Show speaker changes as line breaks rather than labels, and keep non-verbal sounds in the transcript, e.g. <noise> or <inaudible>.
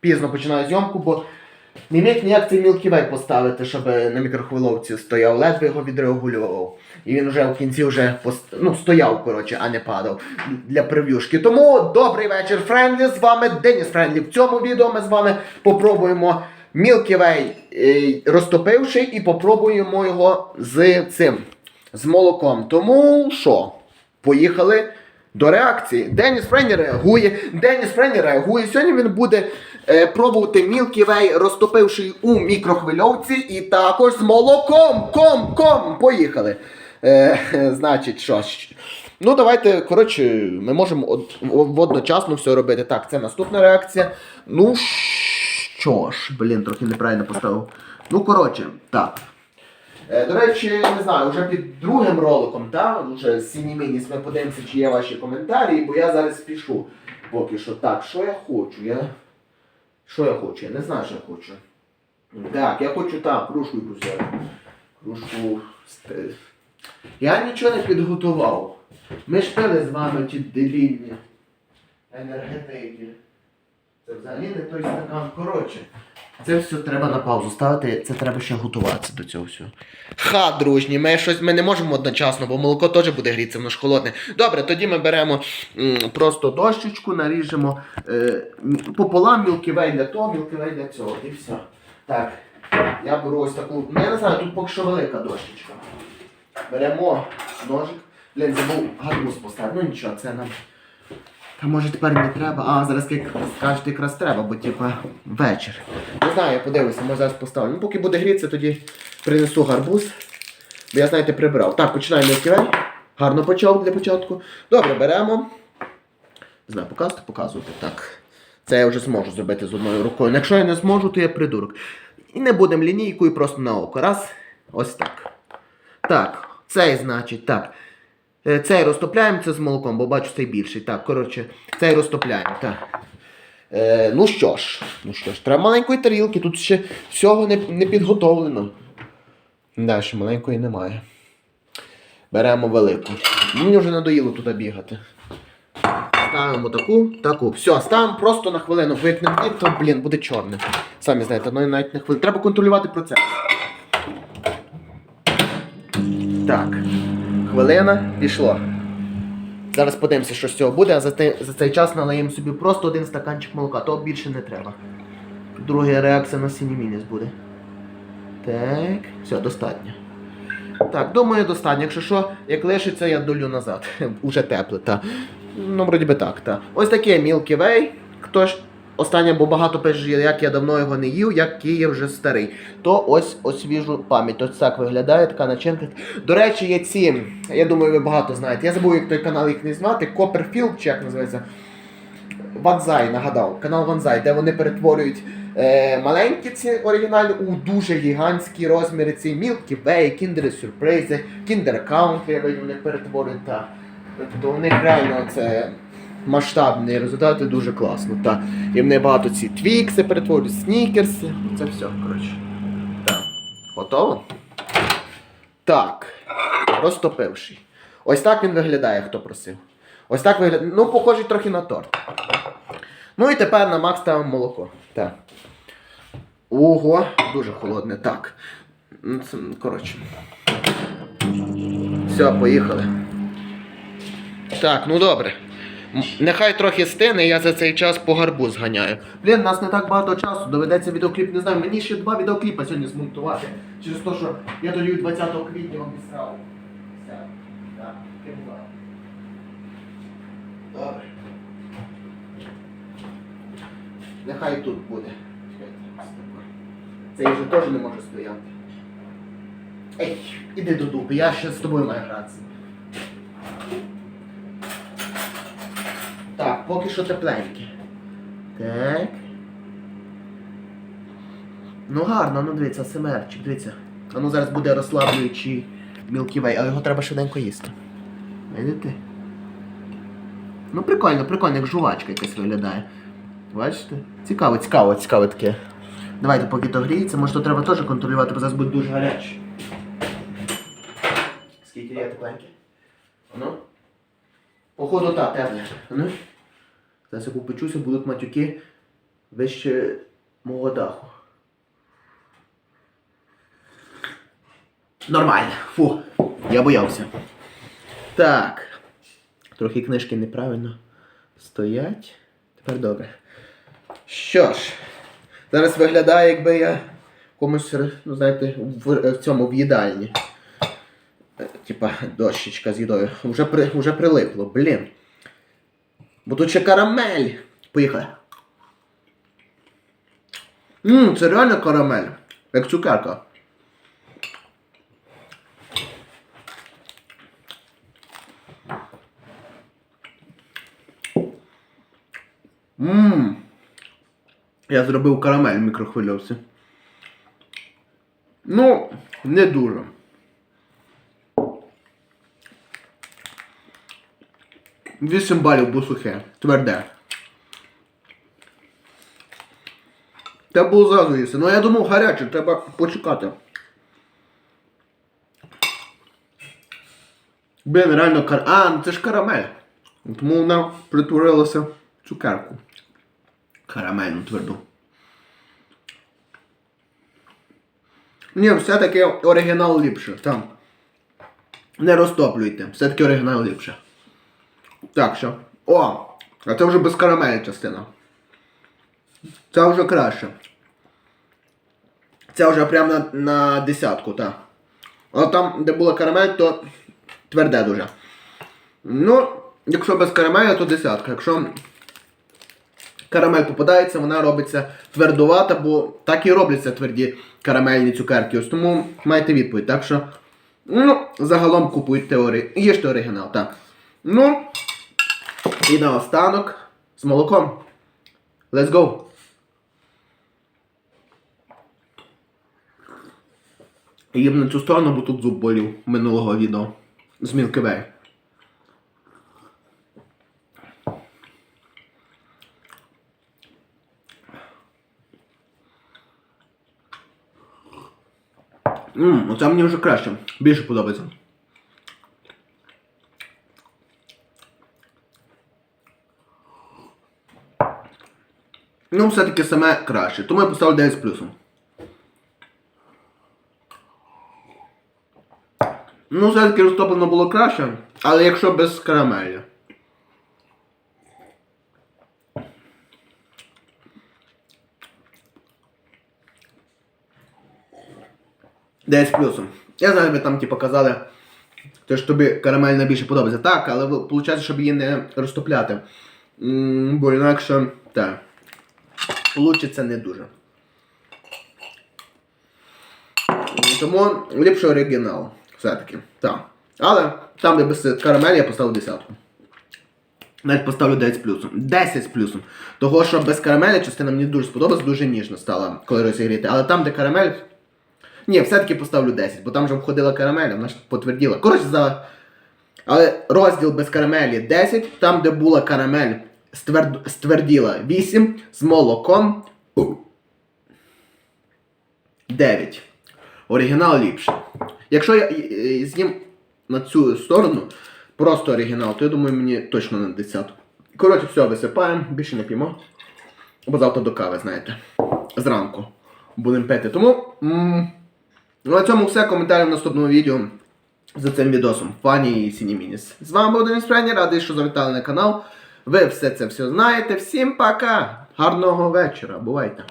пізно починаю зйомку, бо не міг ніяк цей Way поставити, щоб на мікрохвиловці стояв, ледве його відрегулював. І він вже в кінці вже пост... ну, стояв, коротше, а не падав для прев'юшки. Тому добрий вечір, Френдлі. З вами Деніс Френдлі. В цьому відео ми з вами попробуємо Way е, розтопивши і попробуємо його з цим, з молоком. Тому що, поїхали до реакції. Деніс Френні реагує. Деніс Френні реагує. Сьогодні він буде е, пробувати Milky Way, розтопивши у мікрохвильовці, і також з молоком. Ком, ком. Поїхали. Е, <laughs> значить, що ж. Ну, давайте, коротше, ми можемо од- одночасно все робити. Так, це наступна реакція. Ну що ж, блін, трохи неправильно поставив. Ну, коротше, так. Е, До речі, не знаю, вже під другим роликом, та, вже Сінімініс ми подивимося, чи є ваші коментарі, бо я зараз спішу поки що. Так, що я хочу? Я... Що я хочу? Я не знаю, що я хочу. Так, я хочу так, кружку якусь взяти. Кружку. Я нічого не підготував. Ми ж пили з вами ті дебільні енергетики. Це взагалі не той стакан. Коротше, це все треба на паузу ставити, це треба ще готуватися до цього всього. Ха, дружні, ми щось ми не можемо одночасно, бо молоко теж буде грітися, воно ж холодне. Добре, тоді ми беремо м, просто дощечку, наріжемо е, пополам мілківей для того, мілківей для цього. І все. Так, я беру ось таку. Ну я не знаю, тут поки що велика дощечка. Беремо ножик. Блін, забув гарбуз поставити. Ну нічого, це нам. Та може тепер не треба. А, зараз як скажете, якраз треба, бо типа вечір. Не знаю, я подивлюся, може зараз поставлю. Ну, поки буде грітися, тоді принесу гарбуз. Бо я, знаєте, прибирав. Так, починаємо ківей. Гарно почав для початку. Добре, беремо. Не знаю, показувати, показувати. Так. Це я вже зможу зробити з одною рукою. Ну, Якщо я не зможу, то я придурок. І не будемо лінійкою просто на око. Раз. Ось так. Так, цей значить, так. Е, Цей розтопляємо це з молоком, бо бачу цей більший. Так, коротше, цей розтопляємо. Так. Е, ну що ж, ну що ж, треба маленької тарілки, тут ще всього не, не підготовлено. Да, ще маленької немає. Беремо велику. Мені вже надоїло туди бігати. Ставимо таку, таку. Все, ставимо просто на хвилину, бо як не буде, то, блін, буде чорне. Самі знаєте, ну навіть на хвилину. Треба контролювати процес. Так. Хвилина пішло. Зараз подивимося, що з цього буде, а за, те- за цей час налиємо собі просто один стаканчик молока, того більше не треба. Друга реакція на синімініс буде. Так, все, достатньо. Так, думаю, достатньо. Якщо що, як лишиться, я долю назад. <laughs> Уже тепле, та. Ну, вроді би так, та. Ось таке Milky Way. Хто ж останнє, бо багато пише, як я давно його не їв, як Київ вже старий. То ось освіжу пам'ять. Ось так виглядає така начинка. До речі, є ці, я думаю, ви багато знаєте. Я забув, як той канал їх не звати, Copperfield, чи як називається. Ванзай, нагадав, канал Ванзай, де вони перетворюють е, маленькі ці оригінальні у дуже гігантські розміри ці Milky Way, Kinder Surprise, Kinder Country, вони перетворюють. Та. Тобто у них реально це масштабні результати дуже класно. Та. І вони багато ці твікси перетворюють, снікерси. Це все, коротше. Так. Готово? Так. Розтопивший. Ось так він виглядає, хто просив. Ось так виглядає. Ну, похожий трохи на торт. Ну і тепер на Макс ставимо молоко. Так. Ого, дуже холодне. Так. Ну, Коротше. Все, поїхали. Так, ну добре. Нехай трохи стине, я за цей час по гарбуз зганяю. Блін, нас не так багато часу, доведеться відеокліп, не знаю, мені ще два відеокліпа сьогодні змонтувати. Через те, що я тоді 20 квітня обіцяв. Так. Добре. Нехай тут буде. Чекайте, Цей вже теж не може стояти. Ей, іди до дупи, я ще з тобою маю гратися. Так, поки що тепленьке. Так. Ну гарно, ну дивіться, семерчик, дивіться. А ну зараз буде розслаблюючий Way, але його треба швиденько їсти. Видите? Ну прикольно, прикольно, як жувачка якась виглядає. Бачите? Цікаво, цікаво, цікаво таке. Давайте, поки то гріється, може то треба теж контролювати, бо зараз буде дуже гаряче. Скільки є тепленьке? Ну? Походу так, тепле. Ну? Зараз я попечуся, будуть матюки. вище мого даху. Нормально. Фу, я боявся. Так. Трохи книжки неправильно стоять. Тепер добре. Що ж, зараз виглядає, якби я комусь, ну знаєте, в, в цьому в їдальні. Е, Типа дощечка з їдою. Уже, при, уже прилипло, блін. Ще карамель. Поїхали. Ммм, це реально карамель. Як цукерка. Ммм. Я зробив карамель в мікрохвильовці. Ну, не дуже. Вісім балів бо сухе. Тверде. Треба було зразу їсти. Ну я думав гаряче, треба почекати. Блін, реально кар... А, ну це ж карамель. Тому вона притворилася в цукерку. Карамельну тверду. Ні, все-таки оригінал ліпше, там. Не розтоплюйте, все-таки оригінал ліпше. Так що. О! А це вже без карамелі частина. Це вже краще. Це вже прямо на, на десятку, так. А там, де була карамель, то тверде дуже. Ну, якщо без карамелі, то десятка. Якщо карамель попадається, вона робиться твердувата, бо так і робляться тверді карамельні цукерки. Ось тому маєте відповідь. Так що, ну, загалом купуйте ори... їжте оригінал, так. Ну, і наостанок з молоком. Let's go! Їм на цю сторону, бо тут зуб болів минулого відео. З Way. Ммм, оце мені вже краще. Більше подобається. Ну, все-таки саме краще. Тому я поставлю 9 з плюсом. Ну, все-таки розтоплено було краще, але якщо без карамелі. Десь плюсом. Я знаю, ви там типу казали, що тобі карамель найбільше подобається. Так, але виходить, щоб її не розтопляти. Бо інакше так. Получиться не дуже. Тому ліпше оригінал. Все-таки. Так. Але там, де без карамелі, я поставив десятку. Навіть поставлю 9 з плюсом. 10 з плюсом. Того, що без карамелі частина мені дуже сподобалась, дуже ніжно стала, коли розігріти. Але там, де карамель. Ні, все-таки поставлю 10, бо там вже входила карамель, вона ж потверділа. Коротше, за. Але розділ без карамелі 10, там, де була карамель, стверд... стверділа 8, з молоком 9. Оригінал ліпше. Якщо я з'їм на цю сторону просто оригінал, то я думаю, мені точно на 10. Коротше, все, висипаємо, більше не п'ємо. Бо завтра до кави, знаєте. Зранку будемо пити. Тому. на цьому все. Коментарі в наступному відео за цим відосом. Фані і Сінімініс. З вами був Денис Френі, радий, що завітали на канал. Ви все це все знаєте. Всім пока! Гарного вечора. Бувайте!